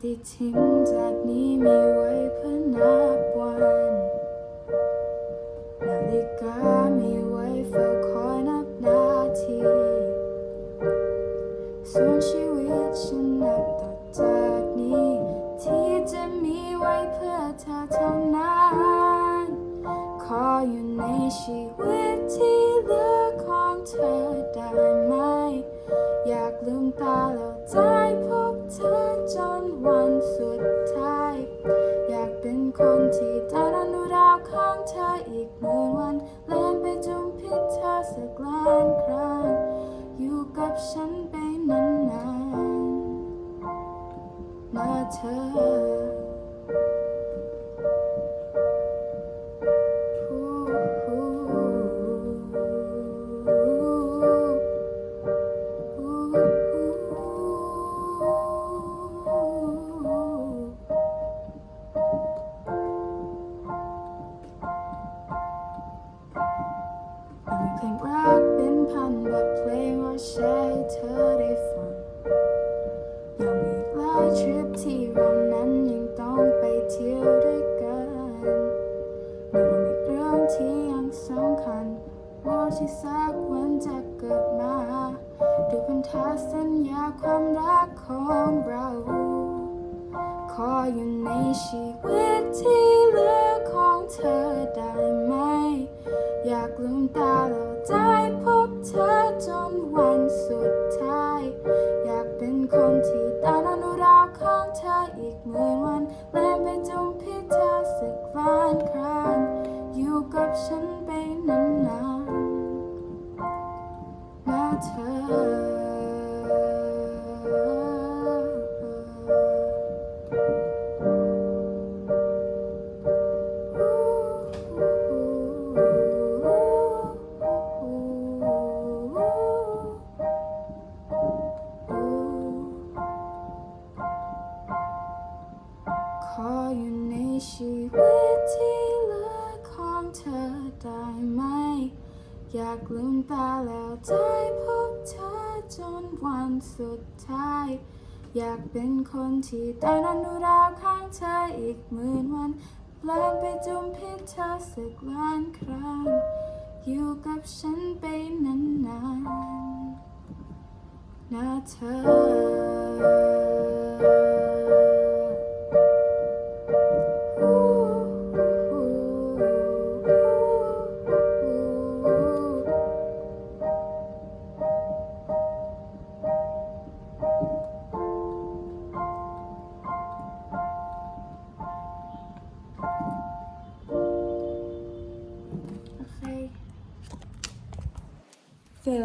ฏิทินจากนี้มีไว้เพื่อนับวันนาฬิกามีไว้เฝ้าคอยนับนาทีส่วนชีวิตฉันนับต่อจากนี้ ที่จะมีไว้เพื่อเธอเท่านั้นขออยู่ในชีวิตที่เหลือของเธอได้ไหมา ลืมตาแล้วได้พบเธอจนวันสุดท้าย อยากเป็นคนที่ได้รันดูดาวข้างเธออีกหมื่นวันเล่นไปจุมพิษเธอสักล้านครั้งอยู่กับฉันไปนานๆนะเธอ เพลงรักเป็นพันบทเพลงว่าใช้เธอได้ฟังยังมีหลายทริปที่เรานั้นยังต้องไปเที่ยวด้วยกันมันมีเรื่องที่ยังสำคัญว่าที่สักวันจะเกิดมาดูพันธสัญญาความรักของเราขออยู่ในชีวิตที่เหลือของเธอได้ไหม อยากลืมตาแล้ว ได้พบเธอจนวันสุดท้าย อยากเป็นคนที่ตาอนุราข้างเธออีกหมื่นวันและไปจมพิจาสักล้านครั้งอยู่กับฉันไปนานๆนะเธอ ออยู่ในชีวิตที่เหลือของเธอได้ไหม อยากลืมตาแล้วได้พบเธอจนวันสุดท้าย อยากเป็นคนที่ได้นอนดูดาวข้างเธออีกหมื่นวันแปลงไปจุมพิษเธอสักล้านครั้ง อยู่กับฉันไปนานๆนะเธอ โอ